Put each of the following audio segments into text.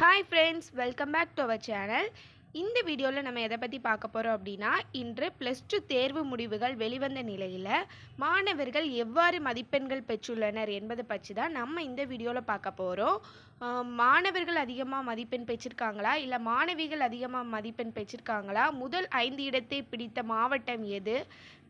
Hi friends welcome back to our channel இந்த வீடியோவில் நம்ம எதை பற்றி பார்க்க போகிறோம் அப்படின்னா இன்று ப்ளஸ் டூ தேர்வு முடிவுகள் வெளிவந்த நிலையில் மாணவர்கள் எவ்வாறு மதிப்பெண்கள் பெற்றுள்ளனர் என்பதை பற்றி தான் நம்ம இந்த வீடியோவில் பார்க்க போகிறோம் மாணவர்கள் அதிகமாக மதிப்பெண் பெற்றிருக்காங்களா? இல்லை மாணவிகள் அதிகமாக மதிப்பெண் பெற்றிருக்காங்களா? முதல் ஐந்து இடத்தை பிடித்த மாவட்டம் எது?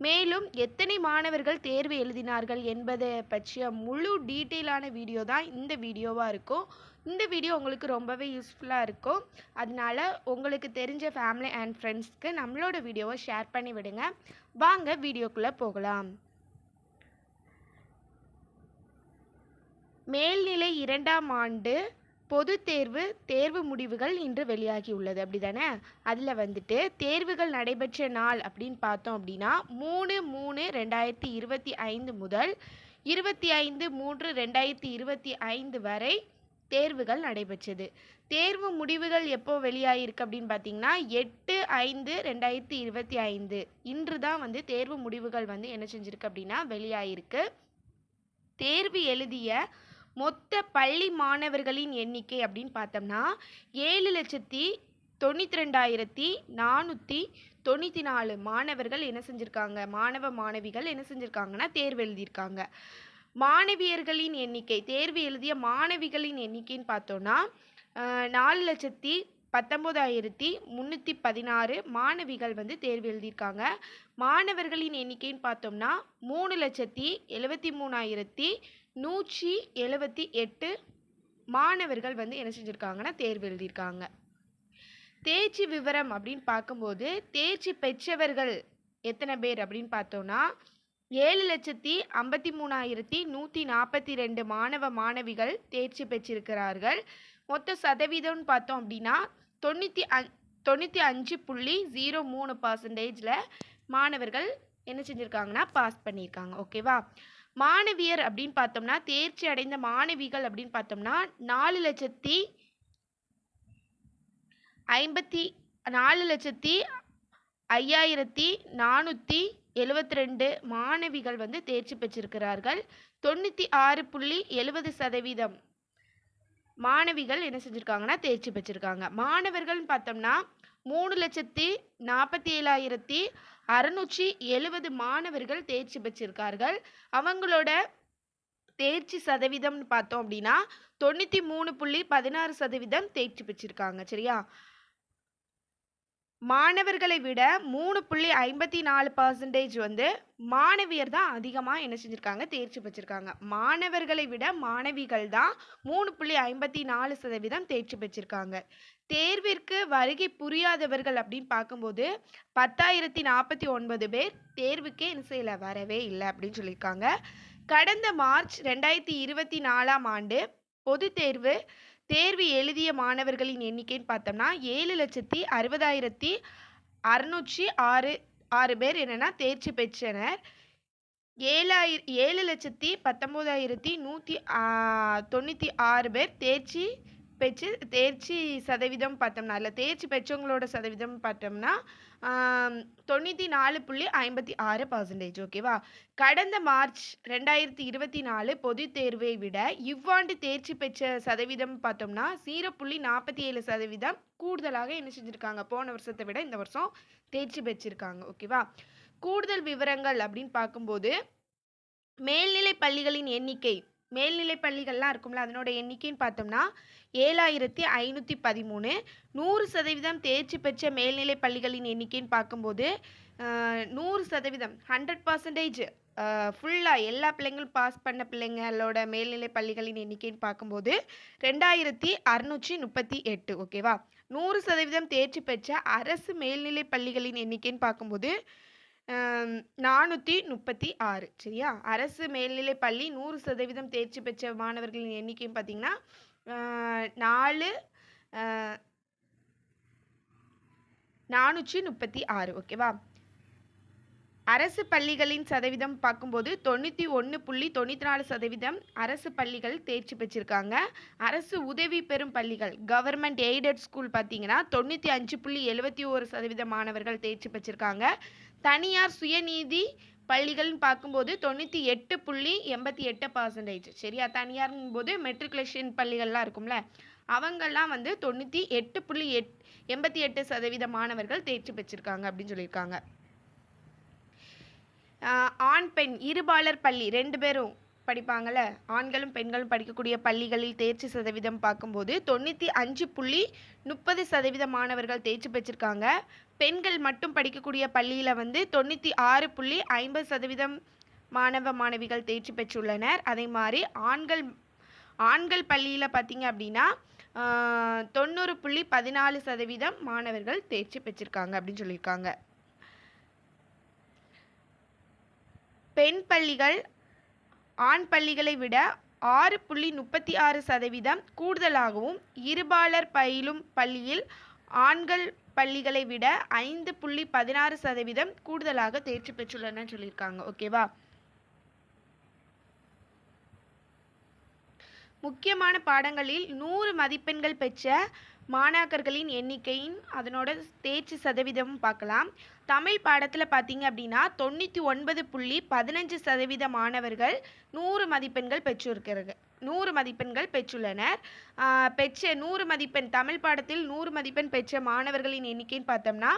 மேலும் எத்தனை மாணவர்கள் தேர்வு எழுதினார்கள் என்பதை பற்றிய முழு டீட்டெயிலான வீடியோ தான் இந்த வீடியோவாக இருக்கும். இந்த வீடியோ உங்களுக்கு ரொம்பவே யூஸ்ஃபுல்லாக இருக்கும். அதனால உங்களுக்கு தெரிஞ்ச ஃபேமிலி அண்ட் ஃப்ரெண்ட்ஸ்க்கு நம்மளோட வீடியோவை ஷேர் பண்ணி விடுங்க. வாங்க வீடியோக்குள்ளே போகலாம். மேல்நிலை இரண்டாம் ஆண்டு பொது தேர்வு தேர்வு முடிவுகள் இன்று வெளியாகியுள்ளது அப்படி தானே அதில் வந்துட்டு தேர்வுகள் நடைபெற்ற நாள் அப்படின்னு பார்த்தோம் அப்படின்னா மூணு மூணு ரெண்டாயிரத்தி இருபத்தி ஐந்து முதல் இருபத்தி ஐந்து மூன்று ரெண்டாயிரத்தி இருபத்தி ஐந்து வரை தேர்வுகள் நடைபெற்றது. தேர்வு முடிவுகள் எப்போ வெளியாகிருக்கு அப்படின்னு பார்த்தீங்கன்னா எட்டு ஐந்து ரெண்டாயிரத்தி இருபத்தி ஐந்து. இன்று தான் வந்து தேர்வு முடிவுகள் வந்து என்ன செஞ்சிருக்கு அப்படின்னா வெளியாகிருக்கு தேர்வு எழுதிய மொத்த பள்ளி மாணவர்களின் எண்ணிக்கை அப்படின்னு பார்த்தோம்னா ஏழு லட்சத்தி தொண்ணூற்றி ரெண்டாயிரத்தி நானூற்றி தொண்ணூற்றி நாலு மாணவர்கள் என்ன செஞ்சுருக்காங்க மாணவ மாணவிகள் என்ன செஞ்சுருக்காங்கன்னா தேர்வு எழுதியிருக்காங்க. மாணவியர்களின் எண்ணிக்கை. தேர்வு எழுதிய மாணவிகளின் எண்ணிக்கைன்னு பார்த்தோன்னா நாலு லட்சத்தி பத்தொம்போதாயிரத்தி முந்நூற்றி பதினாறு மாணவிகள் வந்து தேர்வு எழுதியிருக்காங்க. மாணவர்களின் எண்ணிக்கைன்னு பார்த்தோம்னா மூணு லட்சத்தி எழுபத்தி மூணாயிரத்தி நூற்றி எழுபத்தி எட்டு மாணவர்கள் வந்து என்ன செஞ்சுருக்காங்கன்னா தேர்வு எழுதியிருக்காங்க. தேர்ச்சி விவரம் அப்படின்னு பார்க்கும்போது தேர்ச்சி பெற்றவர்கள் எத்தனை பேர் அப்படின்னு பார்த்தோன்னா ஏழு லட்சத்தி ஐம்பத்தி மூணாயிரத்தி நூற்றி நாற்பத்தி ரெண்டு மாணவ மாணவிகள் தேர்ச்சி பெற்றிருக்கிறார்கள். மொத்த சதவீதம்னு பார்த்தோம் அப்படின்னா தொண்ணூற்றி அஞ் தொண்ணூற்றி அஞ்சு புள்ளி ஜீரோ மூணு பர்சன்டேஜில் மாணவர்கள் என்ன செஞ்சுருக்காங்கன்னா பாஸ் பண்ணியிருக்காங்க. ஓகேவா மாணவியர் அப்படின்னு பார்த்தோம்னா தேர்ச்சி அடைந்த மாணவிகள் அப்படின்னு பார்த்தோம்னா நாலு லட்சத்தி ஐம்பத்தி நாலு லட்சத்தி ஐயாயிரத்தி நானூற்றி எழுபத்தி ரெண்டு மாணவிகள் வந்து தேர்ச்சி பெற்றிருக்கிறார்கள். தொண்ணூற்றி ஆறு புள்ளி எழுபது சதவீதம் மாணவிகள் என்ன செஞ்சுருக்காங்கன்னா தேர்ச்சி பெற்றிருக்காங்க. மாணவர்கள்னு பார்த்தோம்னா மூணு லட்சத்தி நாற்பத்தி ஏழாயிரத்தி அறுநூற்றி எழுபது மாணவர்கள் தேர்ச்சி பெற்றிருக்கார்கள். அவங்களோட தேர்ச்சி சதவீதம்னு பார்த்தோம் அப்படின்னா தொண்ணூற்றி மூணு புள்ளி பதினாறு சதவீதம் தேர்ச்சி பெற்றிருக்காங்க சரியா? மாணவர்களை விட மூணு புள்ளி ஐம்பத்தி நாலு பர்சன்டேஜ் வந்து மாணவியர் தான் அதிகமாக என்ன செஞ்சுருக்காங்க தேர்ச்சி பெற்றிருக்காங்க. மாணவர்களை விட மாணவிகள் தான் மூணு புள்ளி ஐம்பத்தி நாலு சதவீதம் தேர்ச்சி பெற்றிருக்காங்க. தேர்விற்கு வருகை புரியாதவர்கள் அப்படின்னு பார்க்கும்போது பத்தாயிரத்தி நாற்பத்தி ஒன்பது பேர் தேர்வுக்கே என்ன செய்யலை வரவே இல்லை அப்படின்னு சொல்லியிருக்காங்க. கடந்த மார்ச் ரெண்டாயிரத்தி இருபத்தி நாலாம் ஆண்டு பொது தேர்வு தேர்வு எழுதிய மாணவர்களின் எண்ணிக்கைன்னு பார்த்தோம்னா ஏழு லட்சத்தி அறுபதாயிரத்தி அறுநூற்றி ஆறு ஆறு பேர் என்னென்னா தேர்ச்சி பெற்றனர். ஏழாயிர ஏழு லட்சத்தி பத்தொம்போதாயிரத்தி நூற்றி தொண்ணூற்றி ஆறு பேர் தேர்ச்சி பெற்று தேர்ச்சி சதவீதம் பார்த்தோம்னா இல்லை தேர்ச்சி பெற்றவங்களோட சதவீதம் பார்த்தோம்னா தொண்ணூற்றி நாலு புள்ளி ஐம்பத்தி ஆறு பர்சன்டேஜ் ஓகேவா? கடந்த மார்ச் ரெண்டாயிரத்தி இருபத்தி நாலு பொது தேர்வை விட இவ்வாண்டு தேர்ச்சி பெற்ற சதவீதம் பார்த்தோம்னா ஜீரோ புள்ளி நாற்பத்தி ஏழு சதவீதம் கூடுதலாக என்ன செஞ்சுருக்காங்க? போன வருஷத்தை விட இந்த வருஷம் தேர்ச்சி பெற்றிருக்காங்க ஓகேவா? கூடுதல் விவரங்கள் அப்படின்னு பார்க்கும்போது மேல்நிலை பள்ளிகளின் எண்ணிக்கை மேல்நிலை பள்ளிகள்லாம் இருக்கும்ல அதனோட எண்ணிக்கைன்னு பார்த்தோம்னா ஏழாயிரத்தி ஐநூற்றி பதிமூணு. நூறு சதவீதம் தேர்ச்சி பெற்ற மேல்நிலை பள்ளிகளின் எண்ணிக்கைன்னு பார்க்கும்போது நூறு சதவீதம் ஹண்ட்ரட் பர்சன்டேஜ் ஃபுல்லாக எல்லா பிள்ளைங்களும் பாஸ் பண்ண பிள்ளைங்களோட மேல்நிலை பள்ளிகளின் எண்ணிக்கைன்னு பார்க்கும்போது ரெண்டாயிரத்தி அறுநூற்றி முப்பத்தி எட்டு ஓகேவா நூறு சதவீதம் தேர்ச்சி பெற்ற அரசு மேல்நிலை பள்ளிகளின் எண்ணிக்கைன்னு பார்க்கும்போது நானூற்றி முப்பத்தி ஆறு சரியா? அரசு மேல்நிலை பள்ளி நூறு சதவீதம் தேர்ச்சி பெற்ற மாணவர்களின் எண்ணிக்கையும் பார்த்தீங்கன்னா நாலு நானூற்றி முப்பத்தி ஆறு ஓகேவா? அரசு பள்ளிகளின் சதவீதம் பார்க்கும்போது தொண்ணூற்றி ஒன்று புள்ளி தொண்ணூற்றி நாலு சதவீதம் அரசு பள்ளிகள் தேர்ச்சி பெற்றிருக்காங்க. அரசு உதவி பெறும் பள்ளிகள் கவர்மெண்ட் எய்டட் ஸ்கூல் பார்த்தீங்கன்னா தொண்ணூற்றி அஞ்சு புள்ளி எழுபத்தி ஒரு சதவீத மாணவர்கள் தேர்ச்சி பெற்றிருக்காங்க. தனியார் சுயநீதி பள்ளிகள்னு பார்க்கும்போது தொண்ணூற்றி எட்டு புள்ளி எண்பத்தி எட்டு பர்சன்டேஜ் சரியா? தனியாருங்கும் போது மெட்ரிகுலேஷன் பள்ளிகள்லாம் இருக்கும்ல. அவங்கெல்லாம் வந்து தொண்ணூற்றி எட்டு புள்ளி எட் எண்பத்தி எட்டு சதவீத மாணவர்கள் தேர்ச்சி பெற்றிருக்காங்க அப்படின்னு சொல்லியிருக்காங்க. ஆண் பெண் இருபாலர் பள்ளி ரெண்டு பேரும் படிப்பாங்கள்ல ஆண்களும் பெண்களும் படிக்கக்கூடிய பள்ளிகளில் தேர்ச்சி சதவீதம் பார்க்கும்போது தொண்ணூற்றி அஞ்சு புள்ளி முப்பது சதவீத மாணவர்கள் தேர்ச்சி பெற்றிருக்காங்க. பெண்கள் மட்டும் படிக்கக்கூடிய பள்ளியில் வந்து தொண்ணூற்றி ஆறு புள்ளி ஐம்பது சதவீதம் மாணவ மாணவிகள் தேர்ச்சி பெற்றுள்ளனர். அதே மாதிரி ஆண்கள் ஆண்கள் பள்ளியில் பார்த்தீங்க அப்படின்னா தொண்ணூறு புள்ளி பதினாலு சதவீதம் மாணவர்கள் தேர்ச்சி பெற்றிருக்காங்க அப்படின்னு சொல்லியிருக்காங்க. பெண் பள்ளிகள் ஆண் பள்ளிகளை விட ஆறு புள்ளி முப்பத்தி ஆறு சதவீதம் கூடுதலாகவும் இருபாலர் பயிலும் பள்ளியில் ஆண்கள் பள்ளிகளை விட ஐந்து புள்ளி பதினாறு சதவீதம் கூடுதலாக தேர்ச்சி பெற்றுள்ளனர் சொல்லியிருக்காங்க. ஓகேவா? முக்கியமான பாடங்களில் நூறு மதிப்பெண்கள் பெற்ற மாணாக்கர்களின் எண்ணிக்கையின் அதனோட தேர்ச்சி சதவீதமும் பார்க்கலாம். தமிழ் பாடத்தில் பார்த்தீங்க அப்படின்னா தொண்ணூற்றி ஒன்பது புள்ளி பதினஞ்சு சதவீத மாணவர்கள் நூறு மதிப்பெண்கள் பெற்றிருக்கிறது. நூறு மதிப்பெண்கள் பெற்றுள்ளனர். பெற்ற நூறு மதிப்பெண் தமிழ் பாடத்தில் நூறு மதிப்பெண் பெற்ற மாணவர்களின் எண்ணிக்கைன்னு பார்த்தோம்னா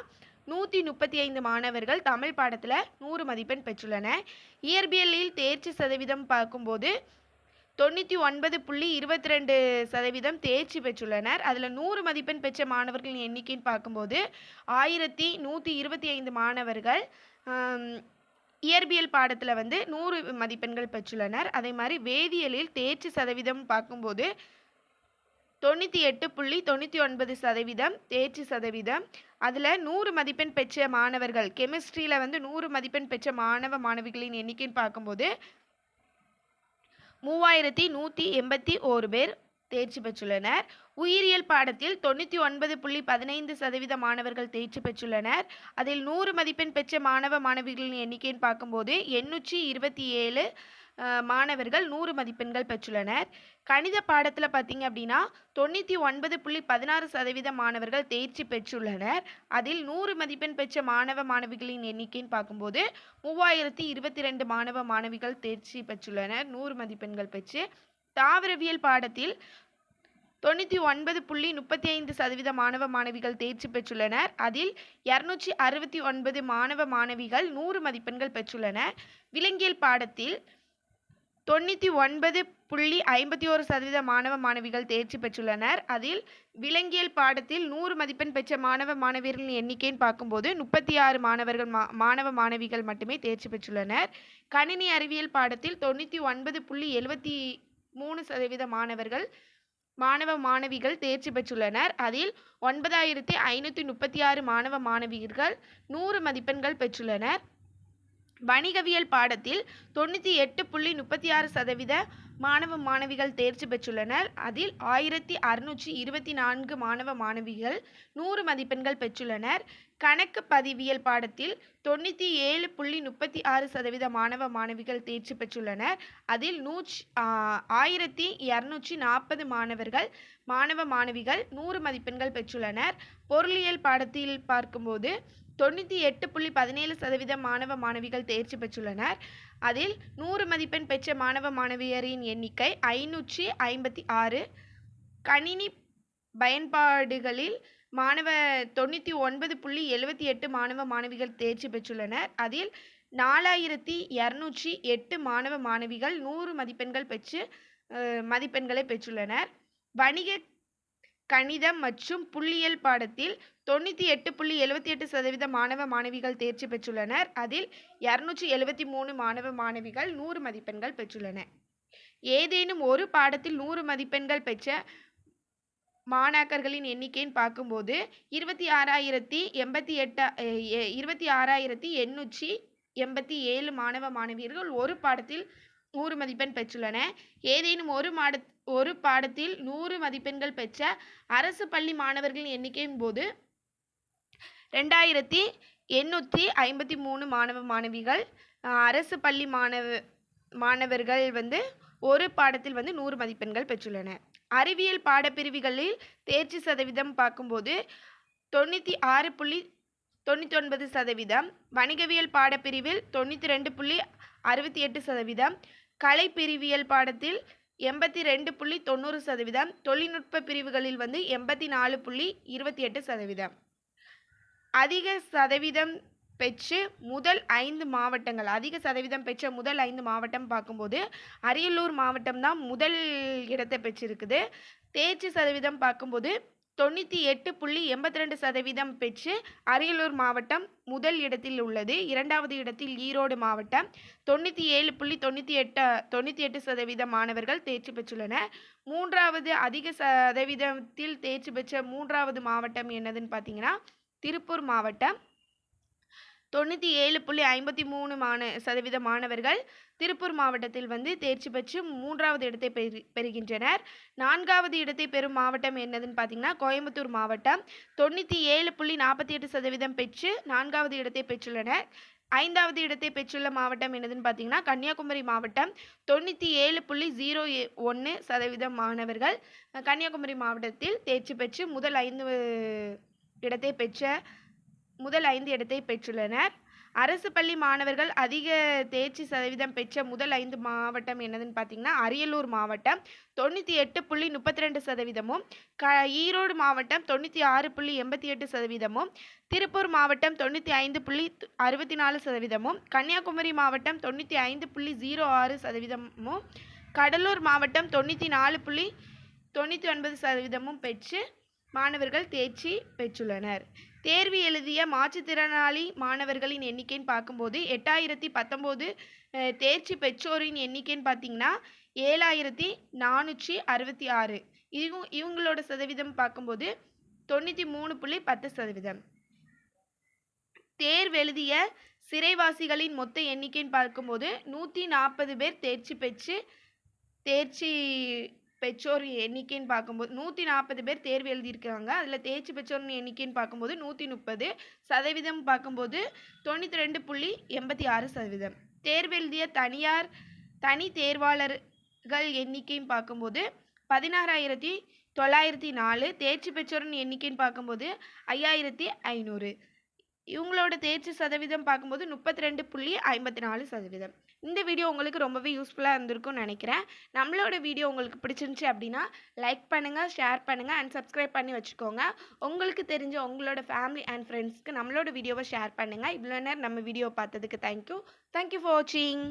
நூற்றி முப்பத்தி ஐந்து மாணவர்கள் தமிழ் பாடத்தில் நூறு மதிப்பெண் பெற்றுள்ளனர். இயற்பியலில் தேர்ச்சி சதவீதம் பார்க்கும்போது தொண்ணூற்றி ஒன்பது புள்ளி இருபத்தி ரெண்டு சதவீதம் தேர்ச்சி பெற்றுள்ளனர். அதில் நூறு மதிப்பெண் பெற்ற மாணவர்களின் எண்ணிக்கைன்னு பார்க்கும்போது ஆயிரத்தி நூற்றி இருபத்தி ஐந்து மாணவர்கள் இயற்பியல் பாடத்தில் வந்து நூறு மதிப்பெண்கள் பெற்றுள்ளனர். அதே மாதிரி வேதியியலில் தேர்ச்சி சதவீதம் பார்க்கும்போது தொண்ணூற்றி எட்டு புள்ளி தொண்ணூற்றி ஒன்பது சதவீதம் தேர்ச்சி சதவீதம். அதில் நூறு மதிப்பெண் பெற்ற மாணவர்கள் கெமிஸ்ட்ரியில் வந்து நூறு மதிப்பெண் பெற்ற மாணவ மாணவிகளின் எண்ணிக்கைன்னு பார்க்கும்போது மூவாயிரத்தி நூற்றி எண்பத்தி ஓரு பேர் தேர்ச்சி பெற்றுள்ளனர். உயிரியல் பாடத்தில் தொண்ணூற்றி ஒன்பது புள்ளி பதினைந்து சதவீத மாணவர்கள் தேர்ச்சி பெற்றுள்ளனர். அதில் நூறு மதிப்பெண் பெற்ற மாணவ மாணவிகளின் எண்ணிக்கைன்னு பார்க்கும்போது எண்ணூற்றி இருபத்தி ஏழு மாணவர்கள் நூறு மதிப்பெண்கள் பெற்றுள்ளனர். கணித பாடத்தில் பார்த்தீங்க அப்படின்னா தொண்ணூற்றி ஒன்பது புள்ளி பதினாறு சதவீத மாணவர்கள் தேர்ச்சி பெற்றுள்ளனர். அதில் நூறு மதிப்பெண் பெற்ற மாணவ மாணவிகளின் எண்ணிக்கைன்னு பார்க்கும்போது மூவாயிரத்தி இருபத்தி ரெண்டு மாணவ மாணவிகள் தேர்ச்சி பெற்றுள்ளனர். நூறு மதிப்பெண்கள் பெற்று தாவரவியல் பாடத்தில் தொண்ணூற்றி ஒன்பது புள்ளி முப்பத்தி ஐந்து சதவீத மாணவ மாணவிகள் தேர்ச்சி பெற்றுள்ளனர். அதில் இரநூற்றி அறுபத்தி ஒன்பது மாணவ மாணவிகள் நூறு மதிப்பெண்கள் பெற்றுள்ளனர். விலங்கியல் பாடத்தில் தொண்ணூற்றி ஒன்பது புள்ளி ஐம்பத்தி ஒரு சதவீத மாணவ மாணவிகள் தேர்ச்சி பெற்றுள்ளனர். அதில் விலங்கியல் பாடத்தில் நூறு மதிப்பெண் பெற்ற மாணவ மாணவியர்களின் எண்ணிக்கைன்னு பார்க்கும்போது முப்பத்தி ஆறு மாணவர்கள் மா மாணவ மாணவிகள் மட்டுமே தேர்ச்சி பெற்றுள்ளனர். கணினி அறிவியல் பாடத்தில் தொண்ணூற்றி ஒன்பது புள்ளி எழுபத்தி மூணு சதவீத மாணவர்கள் மாணவ மாணவிகள் தேர்ச்சி பெற்றுள்ளனர். அதில் ஒன்பதாயிரத்தி ஐநூற்றி முப்பத்தி ஆறு மாணவ மாணவியர்கள் நூறு மதிப்பெண்கள் பெற்றுள்ளனர். வணிகவியல் பாடத்தில் தொண்ணூற்றி எட்டு புள்ளி முப்பத்தி ஆறு சதவீத மாணவ மாணவிகள் தேர்ச்சி பெற்றுள்ளனர். அதில் ஆயிரத்தி அறுநூற்றி இருபத்தி நான்கு மாணவ மாணவிகள் நூறு மதிப்பெண்கள் பெற்றுள்ளனர். கணக்கு பதிவியல் பாடத்தில் தொண்ணூற்றி ஏழு புள்ளி முப்பத்தி ஆறு சதவீத மாணவ மாணவிகள் தேர்ச்சி பெற்றுள்ளனர். அதில் நூற்றி ஆயிரத்தி இரநூற்றி நாற்பது மாணவர்கள் மாணவ மாணவிகள் நூறு மதிப்பெண்கள் பெற்றுள்ளனர். பொருளியல் பாடத்தில் பார்க்கும்போது தொண்ணூற்றி எட்டு புள்ளி பதினேழு சதவீத மாணவ மாணவிகள் தேர்ச்சி பெற்றுள்ளனர். அதில் நூறு மதிப்பெண் பெற்ற மாணவ மாணவியரின் எண்ணிக்கை ஐநூற்றி ஐம்பத்தி ஆறு. கணினி பயன்பாடுகளில் மாணவ தொண்ணூற்றி ஒன்பது புள்ளி எழுபத்தி எட்டு மாணவ மாணவிகள் தேர்ச்சி பெற்றுள்ளனர். அதில் நாலாயிரத்தி இரநூற்றி எட்டு மாணவ மாணவிகள் நூறு மதிப்பெண்கள் பெற்று மதிப்பெண்களை பெற்றுள்ளனர். வணிக கணிதம் மற்றும் புள்ளியியல் பாடத்தில் தொண்ணூற்றி எட்டு புள்ளி எழுபத்தி எட்டு சதவீத மாணவ மாணவிகள் தேர்ச்சி பெற்றுள்ளனர். அதில் இரநூற்றி எழுபத்தி மூணு மாணவ மாணவிகள் நூறு மதிப்பெண்கள் பெற்றுள்ளன ஏதேனும் ஒரு பாடத்தில் நூறு மதிப்பெண்கள் பெற்ற மாணாக்கர்களின் எண்ணிக்கைன்னு பார்க்கும்போது இருபத்தி ஆறாயிரத்தி எண்பத்தி எட்டா இருபத்தி ஆறாயிரத்தி எண்ணூற்றி எண்பத்தி ஏழு மாணவ மாணவியர்கள் ஒரு பாடத்தில் நூறு மதிப்பெண் பெற்றுள்ளன. ஏதேனும் ஒரு மாட ஒரு பாடத்தில் நூறு மதிப்பெண்கள் பெற்ற அரசு பள்ளி மாணவர்களின் எண்ணிக்கையின் போது ரெண்டாயிரத்தி எண்ணூற்றி ஐம்பத்தி மூணு மாணவ மாணவிகள் அஹ், அரசு பள்ளி மாணவ மாணவர்கள் வந்து ஒரு பாடத்தில் வந்து நூறு மதிப்பெண்கள் பெற்றுள்ளன. அறிவியல் பாடப்பிரிவுகளில் தேர்ச்சி சதவீதம் பார்க்கும்போது தொண்ணூற்றி ஆறு புள்ளி தொண்ணூற்றி ஒன்பது சதவீதம் வணிகவியல் பாடப்பிரிவில் தொண்ணூற்றி ரெண்டு புள்ளி அறுபத்தி எட்டு சதவீதம் கலை பிரிவியல் பாடத்தில் எண்பத்தி ரெண்டு புள்ளி தொண்ணூறு சதவீதம் தொழில்நுட்ப பிரிவுகளில் வந்து எண்பத்தி நாலு புள்ளி இருபத்தி எட்டு சதவீதம். அதிக சதவீதம் பெற்று முதல் ஐந்து மாவட்டங்கள் அதிக சதவீதம் பெற்ற முதல் ஐந்து மாவட்டம் பார்க்கும்போது அரியலூர் மாவட்டம் தான் முதல் இடத்தை பெற்றிருக்குது. தேர்ச்சி சதவீதம் பார்க்கும்போது தொண்ணூற்றி எட்டு புள்ளி எண்பத்தி ரெண்டு சதவீதம் பெற்று அரியலூர் மாவட்டம் முதல் இடத்தில் உள்ளது. இரண்டாவது இடத்தில் ஈரோடு மாவட்டம். தொண்ணூற்றி ஏழு புள்ளி தொண்ணூற்றி எட்டு தொண்ணூற்றி எட்டு சதவீத மாணவர்கள் தேர்ச்சி பெற்றுள்ளனர். மூன்றாவது அதிக சதவீதத்தில் தேர்ச்சி பெற்ற மூன்றாவது மாவட்டம் என்னதுன்னு பார்த்தீங்கன்னா திருப்பூர் மாவட்டம். தொண்ணூற்றி ஏழு புள்ளி ஐம்பத்தி மூணு மாண சதவீத மாணவர்கள் திருப்பூர் மாவட்டத்தில் வந்து தேர்ச்சி பெற்று மூன்றாவது இடத்தை பெறு பெறுகின்றனர். நான்காவது இடத்தை பெறும் மாவட்டம் என்னதுன்னு பார்த்தீங்கன்னா கோயம்புத்தூர் மாவட்டம். தொண்ணூற்றி ஏழு புள்ளி நாற்பத்தி எட்டு சதவீதம் பெற்று நான்காவது இடத்தை பெற்றுள்ளனர். ஐந்தாவது இடத்தை பெற்றுள்ள மாவட்டம் என்னதுன்னு பார்த்தீங்கன்னா கன்னியாகுமரி மாவட்டம். தொண்ணூற்றி ஏழு புள்ளி ஜீரோ ஒன்று சதவீதம் மாணவர்கள் கன்னியாகுமரி மாவட்டத்தில் தேர்ச்சி பெற்று முதல் ஐந்து இடத்தை பெற்ற முதல் ஐந்து இடத்தை பெற்றுள்ளனர். அரசு பள்ளி மாணவர்கள் அதிக தேர்ச்சி சதவீதம் பெற்ற முதல் ஐந்து மாவட்டம் என்னதுன்னு பார்த்தீங்கன்னா அரியலூர் மாவட்டம். தொண்ணூற்றி எட்டு புள்ளி முப்பத்தி ரெண்டு சதவீதமும் க ஈரோடு மாவட்டம் தொண்ணூற்றி ஆறு புள்ளி எண்பத்தி எட்டு சதவீதமும் திருப்பூர் மாவட்டம் தொண்ணூற்றி ஐந்து புள்ளி அறுபத்தி நாலு சதவீதமும் கன்னியாகுமரி மாவட்டம் தொண்ணூற்றி ஐந்து புள்ளி ஜீரோ ஆறு சதவீதமும் கடலூர் மாவட்டம் தொண்ணூற்றி நாலு புள்ளி தொண்ணூற்றி ஒன்பது சதவீதமும் பெற்று மாணவர்கள் தேர்ச்சி பெற்றுள்ளனர். தேர்வு எழுதிய மாற்றுத்திறனாளி மாணவர்களின் எண்ணிக்கைன்னு பார்க்கும்போது எட்டாயிரத்தி பத்தொம்போது தேர்ச்சி பெற்றோரின் எண்ணிக்கைன்னு பார்த்தீங்கன்னா ஏழாயிரத்தி நானூற்றி அறுபத்தி ஆறு. இவங்க இவங்களோட சதவீதம் பார்க்கும்போது தொண்ணூற்றி மூணு புள்ளி பத்து சதவீதம். தேர்வு எழுதிய சிறைவாசிகளின் மொத்த எண்ணிக்கைன்னு பார்க்கும்போது நூற்றி நாற்பது பேர் தேர்ச்சி பெற்று தேர்ச்சி பெற்றோர் எண்ணிக்கைன்னு பார்க்கும்போது நூற்றி நாற்பது பேர் தேர்வு எழுதியிருக்காங்க அதில் தேர்ச்சி பெற்றோர் எண்ணிக்கைன்னு பார்க்கும்போது நூற்றி முப்பது சதவீதம் பார்க்கும்போது தொண்ணூற்றி ரெண்டு புள்ளி எண்பத்தி ஆறு சதவீதம். தேர்வு எழுதிய தனியார் தனி தேர்வாளர்கள் எண்ணிக்கைன்னு பார்க்கும்போது பதினாறாயிரத்தி தொள்ளாயிரத்தி நாலு. தேர்ச்சி பெற்றோரின் எண்ணிக்கைன்னு பார்க்கும்போது ஐயாயிரத்தி ஐநூறு. இவங்களோட தேர்ச்சி சதவீதம் பார்க்கும்போது முப்பத்தி ரெண்டு புள்ளி ஐம்பத்தி நாலு சதவீதம். இந்த வீடியோ உங்களுக்கு ரொம்பவே யூஸ்ஃபுல்லாக இருந்திருக்கும்னு நினைக்கிறேன். நம்மளோட வீடியோ உங்களுக்கு பிடிச்சிருந்துச்சி அப்படின்னா லைக் பண்ணுங்கள் ஷேர் பண்ணுங்கள் அண்ட் சப்ஸ்கிரைப் பண்ணி வச்சுக்கோங்க. உங்களுக்கு தெரிஞ்ச உங்களோட ஃபேமிலி அண்ட் ஃப்ரெண்ட்ஸ்க்கு நம்மளோட வீடியோவை ஷேர் பண்ணுங்கள் இவ்வளோ நேரம் நம்ம வீடியோ பார்த்ததுக்கு தேங்க்யூ தேங்க்யூ ஃபார் வாட்சிங்